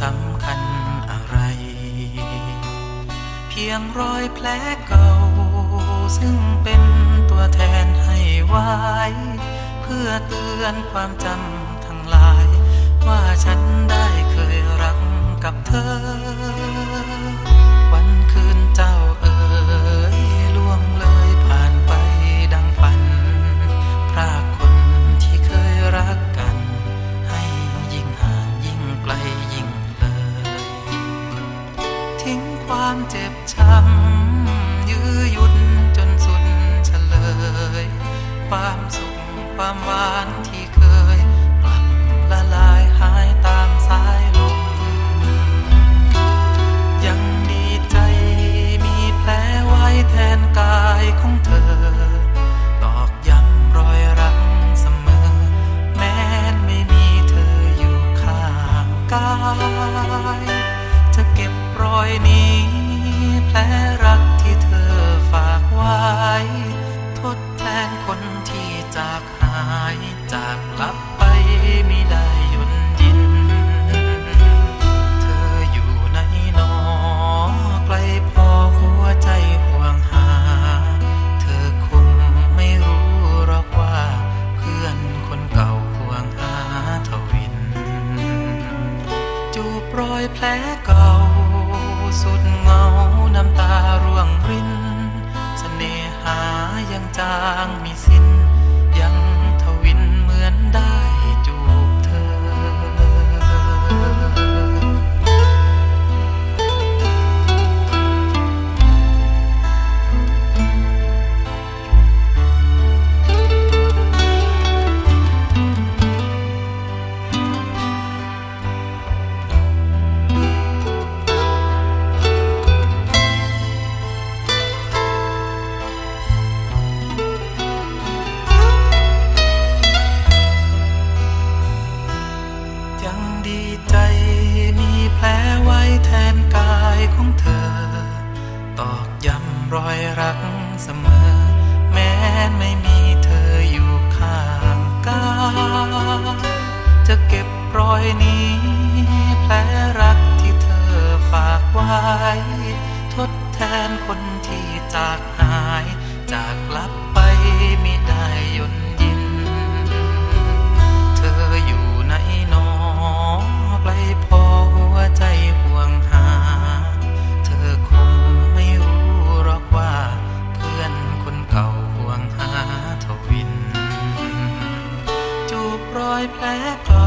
สำคัญอะไร เพียงรอยแผลเก่า ซึ่งเป็นตัวแทนให้ไว้ เพื่อเตือนความจำทั้งหลาย ว่าฉันได้เคยรัก ความเจ็บช้ำยื้อยุดจนสุดเฉลย ความสุขความหวาน อยนี้แผลรักที่เธอฝากไว้ ทดแทนคนที่จากหายจากลับไปไม่ได้หยุดยิน เธออยู่ไหนนอไกลพอหัวใจห่วงหา เธอคงไม่รู้หรอกว่าเพื่อนคนเก่าห่วงหาทวิน จูบรอยแผลก่า สุดเงา ของเธอ ตอกย้ำรอยรักเสมอ แม้ไม่มีเธออยู่ข้างกายจะเก็บรอยนี้แผลรักที่เธอฝากไว้ ทดแทนคนที่จาก อยแผลกล